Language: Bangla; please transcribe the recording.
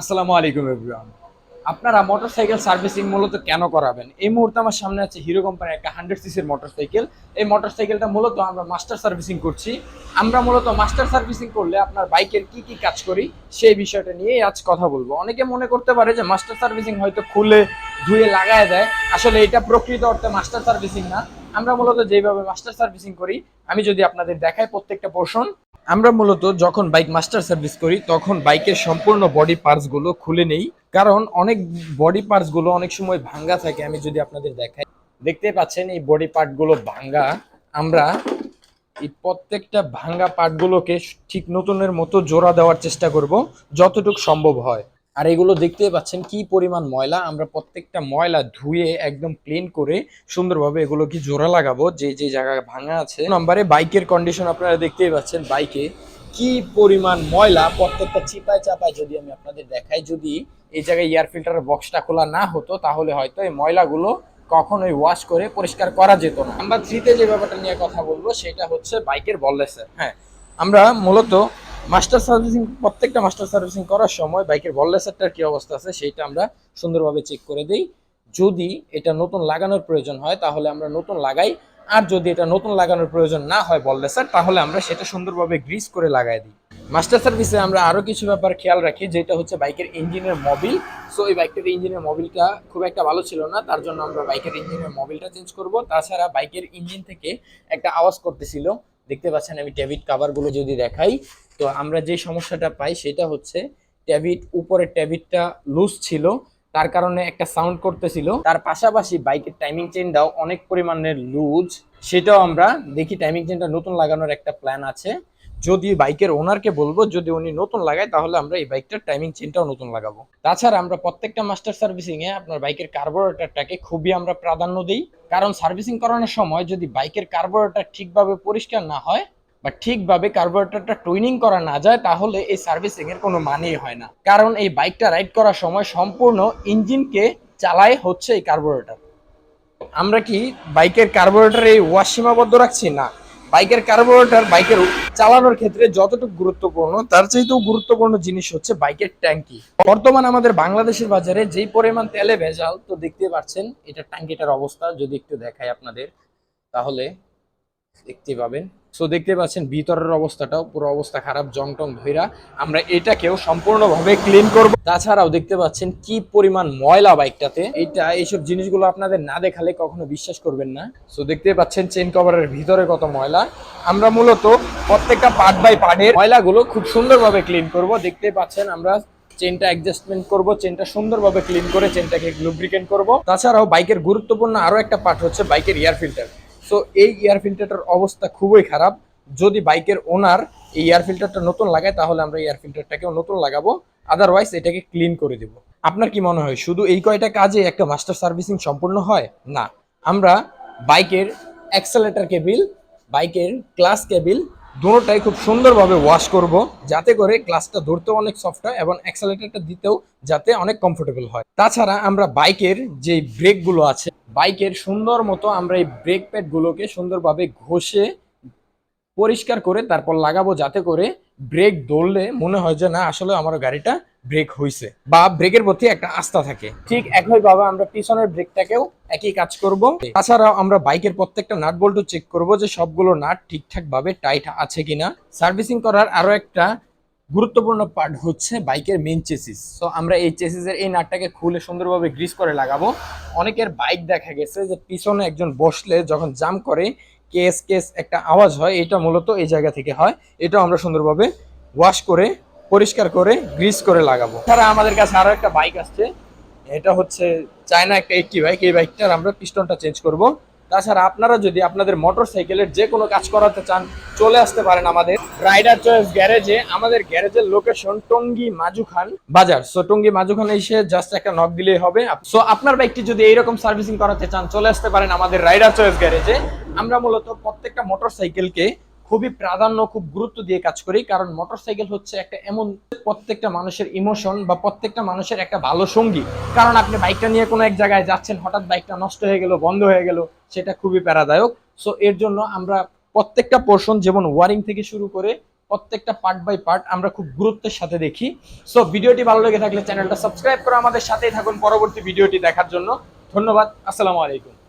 আসসালামু আলাইকুম এভরিওয়ান আপনারা মোটরসাইকেল সার্ভিসিং মূলত কেন করাবেন? এই মুহূর্তে আমার সামনে আছে হিরো কোম্পানির একটা হান্ড্রেড সিসির মোটরসাইকেল এই মোটরসাইকেলটা মূলত আমরা মাস্টার সার্ভিসিং করছি। আমরা মূলত মাস্টার সার্ভিসিং করলে আপনার বাইকের কি কি কাজ করি, সেই বিষয়টা নিয়ে আজ কথা বলব। অনেকে মনে করতে পারে যে মাস্টার সার্ভিসিং হয়তো খুলে, ধুয়ে লাগায় দেয়। আসলে এটা প্রকৃত অর্থে মাস্টার সার্ভিসিং না। আমরা মূলত যেভাবে মাস্টার সার্ভিসিং করি, আমি যদি আপনাদের দেখাই প্রত্যেকটা পোর্শন আমরা মূলত যখন বাইক মাস্টার সার্ভিস করি, তখন বাইকের সম্পূর্ণ বডি পার্টসগুলো খুলে নেই। কারণ অনেক বডি পার্টসগুলো অনেক সময় ভাঙ্গা থাকে, আমি যদি আপনাদের দেখাই। দেখতে পাচ্ছেন এই বডি পার্টগুলো ভাঙ্গা। আমরা এই প্রত্যেকটা ভাঙ্গা পার্টগুলোকে ঠিক নতুনের মতো জোড়া দেওয়ার চেষ্টা করব, যতটুকু সম্ভব হয়। আর এগুলো দেখতে পাচ্ছেন কি পরিমাণ ময়লা। আমরা প্রত্যেকটা ময়লা ধুয়ে একদম ক্লিন করে সুন্দরভাবে এগুলো কি জোড়া লাগাবো। যে যে জায়গা ভাঙা আছে। নম্বরে বাইকের কন্ডিশন আপনারা দেখতেই পাচ্ছেন বাইকে কি পরিমাণ ময়লা। প্রত্যেকটা চিপায় চাপায় যদি আমি আপনাদের দেখাই, যদি এই জায়গায় এয়ার ফিল্টারের বক্সটা খোলা না হতো, তাহলে হয়তো এই ময়লাগুলো কখনোই ওয়াশ করে পরিষ্কার করা যেত না। আমরা থ্রিতে যে ব্যাপারটা নিয়ে কথা বলব, সেটা হচ্ছে বাইকের বললেসের হ্যাঁ আমরা মূলত মাস্টার সার্ভিসিং, প্রত্যেকটা মাস্টার সার্ভিসিং করার সময় বাইকের বললেসারটার কি অবস্থা আছে সেইটা আমরা সুন্দরভাবে চেক করে দিই। যদি এটা নতুন লাগানোর প্রয়োজন হয়, তাহলে আমরা নতুন লাগাই। আর যদি এটা নতুন লাগানোর প্রয়োজন না হয় বললেসার তাহলে আমরা সেটা সুন্দরভাবে গ্রিস করে লাগাই দিই। মাস্টার সার্ভিসে আমরা আরও কিছু ব্যাপার খেয়াল রাখি, যেটা হচ্ছে বাইকের ইঞ্জিনের মবিল সো এই বাইকের ইঞ্জিনের মবিলটা খুব একটা ভালো ছিল না, তার জন্য আমরা বাইকের ইঞ্জিনের মবিলটা চেঞ্জ করব। তাছাড়া বাইকের ইঞ্জিন থেকে একটা আওয়াজ করতেছিল। দেখতে পাচ্ছেন আমি ট্যাবিট কাভারগুলো যদি দেখাই। তো আমরা যে সমস্যাটা পাই সেটা হচ্ছে ট্যাবিট, উপরের ট্যাবিটটা লুজ ছিল, তার কারণে একটা সাউন্ড করতেছিল। তার পাশাপাশি বাইকের টাইমিং চেনটাও অনেক পরিমাণের লুজ সেটাও আমরা দেখি টাইমিং চেনটা নতুন লাগানোর একটা প্ল্যান আছে। যদি বাইকের ওনারকে বলব, যদি উনি নতুন লাগায়, তাহলে আমরা এই বাইকটার টাইমিং চেনটাও নতুন লাগাবো। তাছাড়া আমরা প্রত্যেকটা মাস্টার সার্ভিসিং এ আপনার বাইকের কার্বোরেটরটাকে খুবই আমরা প্রাধান্য দিই। কারণ সার্ভিসিং করানোর সময় যদি বাইকের কার্বোরেটর ঠিকভাবে পরিষ্কার না হয় বা ঠিকভাবে কার্বোরেটরটা টুইনিং করা না যায়, তাহলে এই সার্ভিসিং এর কোনো মানেই হয় না। কারণ এই বাইকটা রাইড করার সময় সম্পূর্ণ ইঞ্জিনকে চালায় হচ্ছে এই কার্বোরেটর আমরা কি বাইকের কার্বোরেটর এই ওয়াশ সীমাবদ্ধ রাখছি? না। বাইকের কার্বোরেটর বাইকের চালানোর ক্ষেত্রে যতটুকু গুরুত্বপূর্ণ, তার চাইতেও গুরুত্বপূর্ণ জিনিস হচ্ছে বাইকের ট্যাঙ্কি বর্তমান আমাদের বাংলাদেশের বাজারে যেই পরিমাণ তেলে ভেজাল, তো দেখতে পাচ্ছেন, এটা ট্যাঙ্কিটার অবস্থা। যদি একটু দেখাই আপনাদের, তাহলে দেখতে পাবেন। সো দেখতে পাচ্ছেন ভিতরের অবস্থাটাও, পুরো অবস্থা খারাপ জং টং ধইরা আমরা এটাকেও সম্পূর্ণভাবে ক্লিন করব। তাছাড়াও দেখতে পাচ্ছেন কি পরিমাণ ময়লা বাইকটাতে। এটা, এইসব জিনিসগুলো আপনাদের না দেখালে কখনো বিশ্বাস করবেন না। সো দেখতে পাচ্ছেন চেন কভারের ভিতরে কত ময়লা। আমরা মূলত প্রত্যেকটা পার্ট বাই পার্টের ময়লাগুলো খুব সুন্দরভাবে ক্লিন করব। দেখতে পাচ্ছেন আমরা চেনটা অ্যাডজাস্টমেন্ট করব চেনটা সুন্দরভাবে ক্লিন করে চেনটাকে লুব্রিকেন্ট করব। তাছাড়াও বাইকের গুরুত্বপূর্ণ আরও একটা পার্ট হচ্ছে বাইকের এয়ার ফিল্টার সো এই এয়ার ফিল্টারটার অবস্থা খুবই খারাপ। যদি বাইকের ওনার এই এয়ার ফিল্টারটা নতুন লাগায়, তাহলে আমরা এয়ার ফিল্টারটাকেও নতুন লাগাবো। আদারওয়াইজ এটাকে ক্লিন করে দেব। আপনার কি মনে হয়, শুধু এই কয়টা কাজে একটা মাস্টার সার্ভিসিং সম্পূর্ণ হয়? না। আমরা বাইকের অ্যাক্সেলেটার কেবিল বাইকের ক্লাস কেবিল দুটোটাই খুব সুন্দরভাবে ওয়াশ করব, যাতে করে গ্লাসটা ধরতেও অনেক সফট হয় এবং অ্যাক্সেলেটারটা দিতেও যাতে অনেক কমফোর্টেবল হয়। তাছাড়া আমরা বাইকের যে ব্রেকগুলো আছে বাইকের সুন্দর মতো আমরা এই ব্রেক প্যাডগুলোকে সুন্দরভাবে ঘষে পরিষ্কার করে তারপর লাগাবো, যাতে করে ব্রেক দৌড়লে মনে হয় যে না, আসলে আমার গাড়িটা ব্রেক হইছে বা ব্রেকের প্রতি একটা আস্থা থাকে। ঠিক একইভাবে আমরা পিছনের ব্রেকটাকেও একই কাজ করব। তাছাড়াও আমরা বাইকের প্রত্যেকটা নাট বল্টু চেক করব যে সবগুলো নাট ঠিকঠাক ভাবে টাইট আছে কিনা। সার্ভিসিং করার আরও একটা গুরুত্বপূর্ণ পার্ট হচ্ছে বাইকের মেন চেসিস সো আমরা এই চেসিসের এই নাটটাকে খুলে সুন্দরভাবে গ্রিস করে লাগাবো। অনেকের বাইক দেখা গেছে যে পিছনে একজন বসলে যখন জাম করে, কেস কেস একটা আওয়াজ হয়, এটা মূলত এই জায়গা থেকে হয়। এটা আমরা সুন্দরভাবে ওয়াশ করে পরিষ্কার করে গ্রিস করে লাগাবো। তারা আমাদের কাছে আরও একটা বাইক আসছে। এটা হচ্ছে চায়না একটা একটি বাইক এই বাইকটার আমরা পিস্টনটা চেঞ্জ করব। তাছাড়া আপনারা যদি আপনাদের মোটর সাইকেলের যে কোনো কাজ করাতে চান, চলে আসতে পারেন আমাদের রাইডার চয়েস গ্যারেজে আমাদের গ্যারেজের লোকেশন টঙ্গী মাজুখান বাজার। সো টঙ্গী মাজুখানে এসে জাস্ট একটা নক দিলেই হবে। সো আপনার বাইকটি যদি এইরকম সার্ভিসিং করাতে চান, চলে আসতে পারেন আমাদের রাইডার চয়েস গ্যারেজে আমরা মূলত প্রত্যেকটা মোটর সাইকেলকে খুবই প্রাধান্য, খুব গুরুত্ব দিয়ে কাজ করি। কারণ মোটরসাইকেল হচ্ছে একটা এমন প্রত্যেকটা মানুষের ইমোশন বা প্রত্যেকটা মানুষের একটা ভালো সঙ্গী। কারণ আপনি বাইকটা নিয়ে কোনো এক জায়গায় যাচ্ছেন, হঠাৎ বাইকটা নষ্ট হয়ে গেল, বন্ধ হয়ে গেল, সেটা খুবই প্যারাদায়ক। সো এর জন্য আমরা প্রত্যেকটা পোর্শন যেমন ওয়ারিং থেকে শুরু করে প্রত্যেকটা পার্ট বাই পার্ট আমরা খুব গুরুত্বের সাথে দেখি। সো ভিডিওটি ভালো লেগে থাকলে চ্যানেলটা সাবস্ক্রাইব করে আমাদের সাথেই থাকুন পরবর্তী ভিডিওটি দেখার জন্য। ধন্যবাদ, আসসালামু আলাইকুম।